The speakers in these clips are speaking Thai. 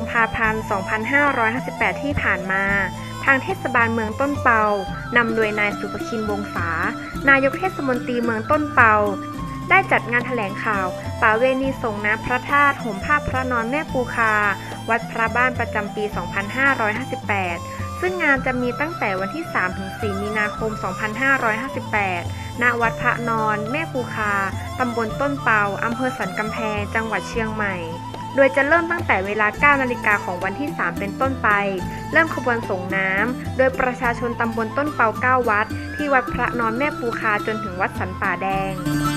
มภาพันธ์ 2558 ที่ผ่านมา ทางเทศบาลเมืองต้นเปานำโดยนายสุภคินวงศา นายกเทศมนตรีเมืองต้นเปา ได้จัดงานแถลงข่าวป่าเวณีส่งน้ำพระธาตุห่มผ้าพระนอนแม่ปูคา วัดพระบ้านประจำปี 2558 ซึ่งงานจะมีตั้งแต่วันที่ 3-4 มีนาคม 2558 ณ วัดพระนอน แม่ปูคา ตำบลต้นเปาอำเภอสันกำแพง จังหวัดเชียงใหม่ โดยจะเริ่มตั้งแต่เวลา 9 นาฬิกาของวันที่ 3 เป็นต้นไป เริ่มขบวนส่งน้ำ โดยประชาชนตำบลต้นเปา 9 วัด ที่วัดพระนอนแม่ปูคาจนถึงวัดสันป่าแดง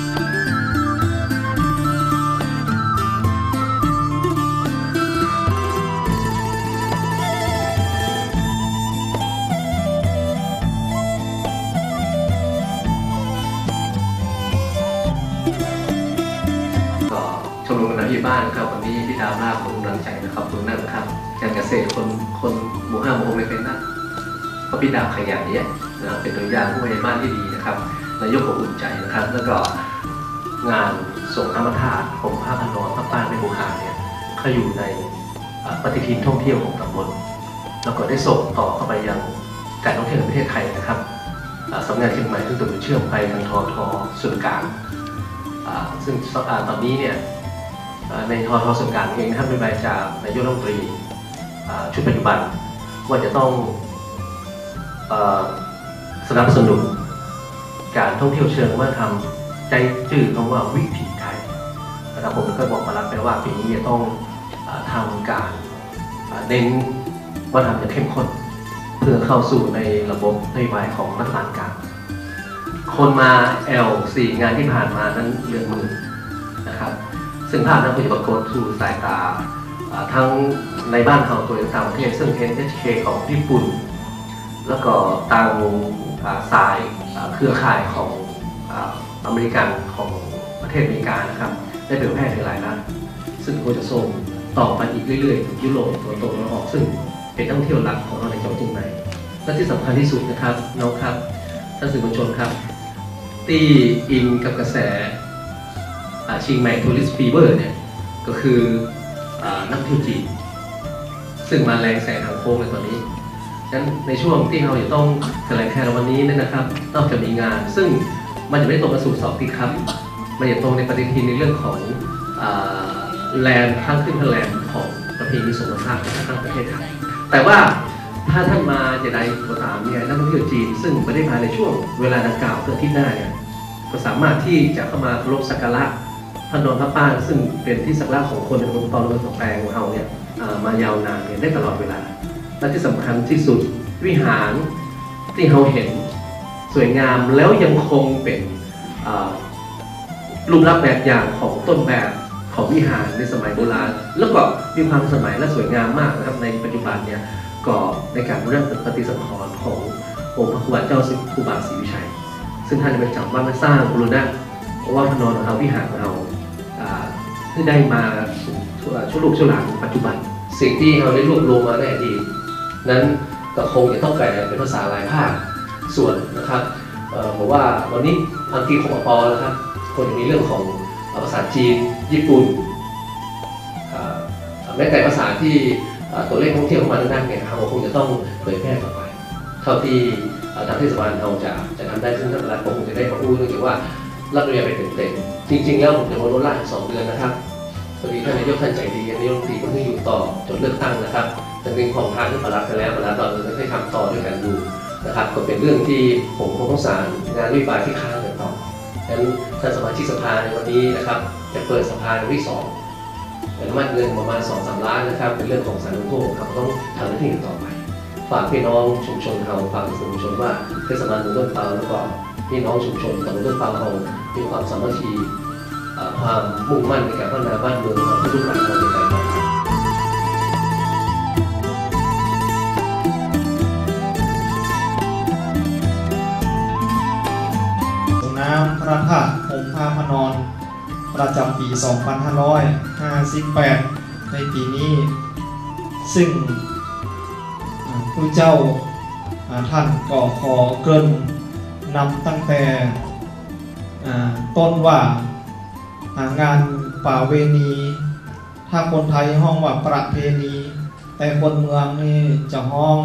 นะครับการเกษตรคนคนหมู่ห้าหมู่หกเลยเป็นนะเพราะพี่ดาขยันเนี่ยนะเป็นตัวอย่างผู้ใหญ่บ้านที่ดีนะครับนายกก็อุ่นใจนะครับ แล้วก็งานส่งน้ำมันธาตุผมผ้าพันอนผ้าป้านในบุคาเนี่ยเขาอยู่ในปฏิทินท่องเที่ยวของตำบลแล้วก็ได้ส่งต่อเข้าไปยังการท่องเที่ยวในประเทศไทยนะครับสำนักงานเชียงใหม่ซึ่งตัวเชื่อมไปทางทอทอส่วนกลางซึ่งอ่าตอนนี้เนี่ย ในทอทอส่วนกลางเองนะครับโดยใบจากนายกรัฐมนตรีชุดปัจจุบันว่าจะต้องอสนับสนุนการท่องเที่ยวเชิงวัฒนธรรมใจจืดคำว่าวิถีไทยนะครับผมก็บอกมาแล้วไปว่าปีนี้จะต้องอาทำการเน้นวัฒนธรรมจะเข้มข้นเพื่อเข้าสู่ในระบบนโยบายของรัฐบาลกลางคนมา L4 งานที่ผ่านมานั้นเรือนหมือนะครับ ซึ่งภาพนั้นก็จะปรากฏสู่สายตาทั้งในบ้านเราตัวเองต่างประเทศซึ่ง NHK ของญี่ปุ่น แล้วก็ตางสายเครือข่ายของอเมริกันของประเทศอเมริกานะครับ ได้เผยแพร่ในหลายนัดซึ่งก็จะส่งต่อไปอีกเรื่อยๆถึงยุโรปตะวันตกตะวันออก ซึ่งเป็นท่องเที่ยวหลักของเราในจังหวัดเชียงใหม่และที่สำคัญที่สุดนะครับน้องครับท่านสื่อมวลชนครับ ที่อินกับกระแส ชิงใหม่ทัวริสฟีเวอร์เนี่ยก็คืออนักท่องเที่ยวจีนซึ่งมาแรงแสงทางโค้งในตอนนี้ฉะนั้นในช่วงที่เราจะต้องแถลงแค่วันนี้เนี่ยนะครับ นอกจากมีงาน ซึ่งมันจะไม่ตรงกับสู่สอบที่ครับ มันจะตรงในปฏิทินในเรื่องของแลนด์ข้างขึ้นแลนด์ของประเพณีสงฆ์ภาพของทั้งประเทศไทยแต่ว่าถ้าท่านมาจะใดก็ตามเนี่ยนักท่องเที่ยวจีน ซึ่งไม่ได้มาในช่วงเวลาดังกล่าวเกิดที่หน้าเนี่ยก็สามารถที่จะเข้ามาเคารพสักการะ พนอนพระป้างซึ่งเป็นที่สักการะของคนในคนตอนเมืองสองแปลงของเราเนี่ยมายาวนานเนี่ยได้ตลอดเวลา และที่สำคัญที่สุดวิหารที่เราเห็นสวยงามแล้วยังคงเป็นอ่ารูปลักษณ์แบบอย่างของต้นแบบของวิหารในสมัยโบราณ แล้วก็มีความสมัยและสวยงามมากนะครับในปัจจุบันเนี่ยก็ในการเรื่องปฏิสังขรณ์ขององค์พระครูบาเจ้าสิครูบาศรีวิชัย ซึ่งท่านเป็นจับว่ามาสร้างบูรณะว่าพนอนของเราวิหารของเราอ่า ที่ได้มาชั่วลูกชั่วหลานปัจจุบัน สิ่งที่เราได้รวบรวมมาในอดีตนั้นก็คงจะต้องแปลเป็นภาษาหลายภาคส่วนนะครับบอกว่าวันนี้อังกฤษของปอลนะครับคนจะมีเรื่องของภาษาจีน ญี่ปุ่นแม้แต่ภาษาที่ตัวเลขท่องเที่ยวของมันนั่นเนี่ยเราคงจะต้องเผยแพร่ต่อไป เท่าที่ทางเทศบาลเราจะจะทำได้ซึ่งท่านประหลัดผมคงจะได้มาพูดเนื่องจากว่า รับเรียนไปเต็มๆจริง ๆ แล้วผมจะมาลดละอีกสองเดือนนะครับพอดีท่านนายกท่านใจดีนายกรัฐมนตรีก็เพิ่งอยู่ต่อจนเลือกตั้งนะครับแต่เป็นของทางที่ประหลัดไปแล้วประหลัดตอนนี้ให้ทำต่อด้วยกันดูนะครับ ก็เป็นเรื่องที่ผมคงต้องสารงานวิบายที่ค้างกันต่อดังนั้นท่านสมาชิกสภาในวันนี้นะครับ จะเปิดสภาในวันที่สองเป็นน้ำมันเงินประมาณ2อสามล้านนะครับ เป็นเรื่องของสารณูปโภคครับต้องทำหน้าที่ต่อไป ฝากพี่น้องชุมชนเราฝากสื่อมวลชนว่าเทศบาลเมืองต้นเปาแล้วก็ พี่น้องชุมชนตำบลต้นเปาเรามีความสามัคคีความมุ่งมั่นในการพัฒนาบ้านเมืองของทุกๆหลังเราในการต่อไปส่งน้ำพระธาตุองค์พระพนอน ประจำปี 2558 ในปีนี้ ซึ่งอ่าผู้เจ้าท่านก็ขอเกิน นำตั้งแต่ต้นว่าางานป่าเวณี ถ้าคนไทยห้องว่าประเพณี แต่คนเมืองนี่จะห้อง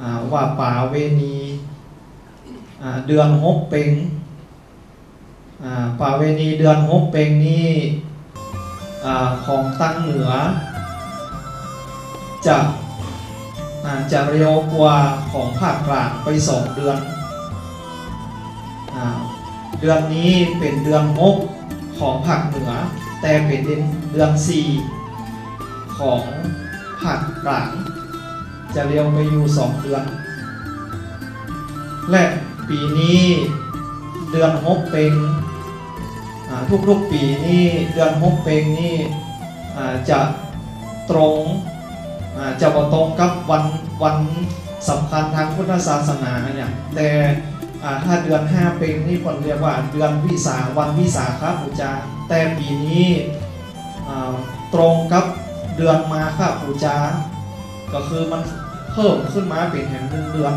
อว่าป่าเวณีเดือนหกเป็งอ่าป่าเวณีเดือนหกเป็งนี่อของตั้งเหนือ จะจะเร็วกว่าของภาคกลางไปสองเดือน เดือนนี้เป็นเดือนหกของภาคเหนือ แต่เป็นเดือนสี่ของภาคกลางจะเร็วไปอยู่สองเดือน และปีนี้เดือนหกเป็นทุกๆปีนี่เดือนหกเป็นนี่จะตรงจะบ่ตรงกับวันวันสำคัญทางพุทธศาสนาเนี่ยแต่ ถ้าเดือนห้าเป็นนี่คนเรียกว่าเดือนวิสาวันวิสาขบูชาแต่ปีนี้ตรงกับเดือนมาฆบูชาก็คือมันเพิ่มขึ้นมาเป็นแห่งหนึ่งเดือน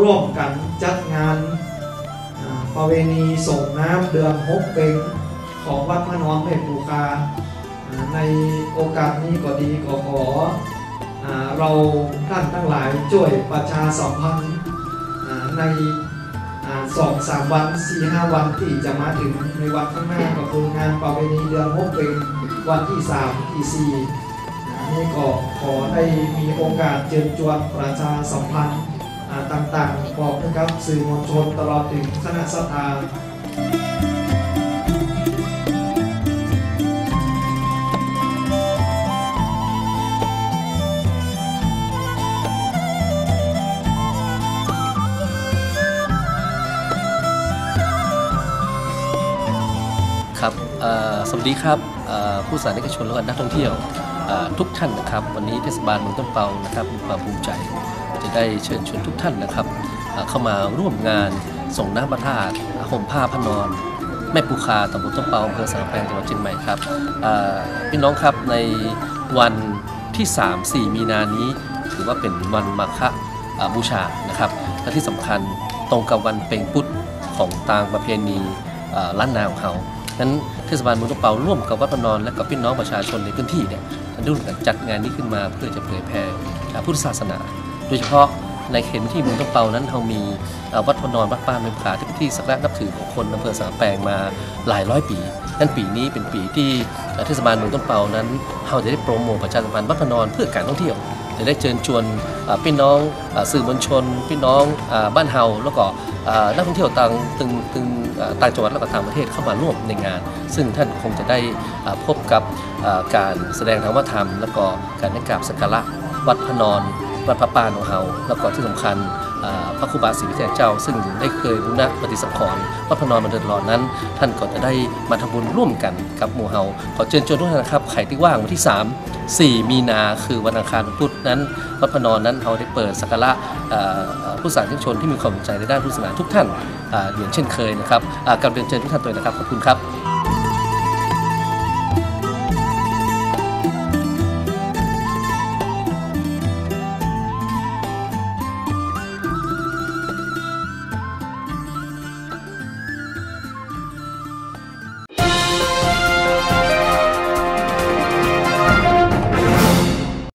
ร่วมกันจัดงานประเวณีส่งน้ำเดือนหกเป็นของวัดพระนอนเพชรบูคาในโอกาสนี้ก็ดีก็ขออเราท่านทั้งหลายช่วยประชาสัมพันธ์ ในสองสามวันสี่ห้าวันที่จะมาถึงในวันข้างหน้าก็คืองานประเวณีเดือนหกเป็นวันที่สามที่สี่นี่ก็ขอได้มีโอกาสเชิญชวนประชาสัมพันธ์ต่างๆ บอกนะครับสื่อมวลชนตลอดถึงคณะสัทธา สวัสดีครับผู้สาธารนิกชนและนักท่องเที่ยวทุกท่านนะครับ วันนี้เทศบาลเมืองต้นเปานะครับมีความภูมิใจจะได้เชิญชวนทุกท่านนะครับ เข้ามาร่วมงานส่งน้ำพระธาตห่มผ้าพนอนแม่ปูคาตำบลต้นเปาอำเภอสังแปงจังหวัดเชียงใหม่ครับพี่น้องครับในวันที่ 3-4 มีนานี้ ถือว่าเป็นวันมาฆบูชานะครับและที่สำคัญตรงกับวันเป่งพุทธของต่างประเพณีล้านนาของเขา นั้นเทศบาลเมืองตะเปาร่วมกับวัดพนอนและกับพี่น้องประชาชนในพื้นที่เนี่ยร่วมกันจัดงานนี้ขึ้นมาเพื่อจะเผยแผ่พุทธศาสนา โดยเฉพาะในเขตที่เมืองตะเปานั้นเรามีวัดพนอนวัดป้าเมืองขาที่เป็นที่สักการะนับถือของคนอำเภอสาแปลงมาหลายร้อยปีนั้นปีนี้เป็นปีที่เทศบาลเมืองต้นเปานั้นเราจะได้โปรโมทประชาสัมพันธ์วัดพนอนเพื่อการท่องเที่ยว จะได้เชิญชวนพี่น้องสื่อมวลชน พี่น้องบ้านเฮาแล้วก็นักท่องเที่ยวต่างตึงตึงต่างจังหวัดและก็ต่างประเทศเข้ามาร่วมในงาน ซึ่งท่านคงจะได้พบกับการแสดงทางวัฒนธรรม แล้วก็การนักกราบสักการะวัดพนอน วัดพระปานของเฮาแล้วก็ที่สำคัญพระครูบาศรีวิทยาเจ้า ซึ่งได้เคยบูรณะปฏิสังขรณ์วัดพนอนมาเดินรอดนั้น ท่านก็จะได้มาทำบุญร่วมกันกับหมู่เฮาขอเชิญชวนทุกท่านนะครับใครที่ว่างวันที่ 3 4 มีนาคือวันอังคารพุธนั้นวัดพนอนนั้นเราได้เปิดสักการะผู้สาธารนิกชนที่มีความสนใจในด้านพุทธศาสนาทุกท่านเหมือนเช่นเคยนะครับอ่ารเรียนเชิญทุกท่านตัวนะครับขอบคุณครับ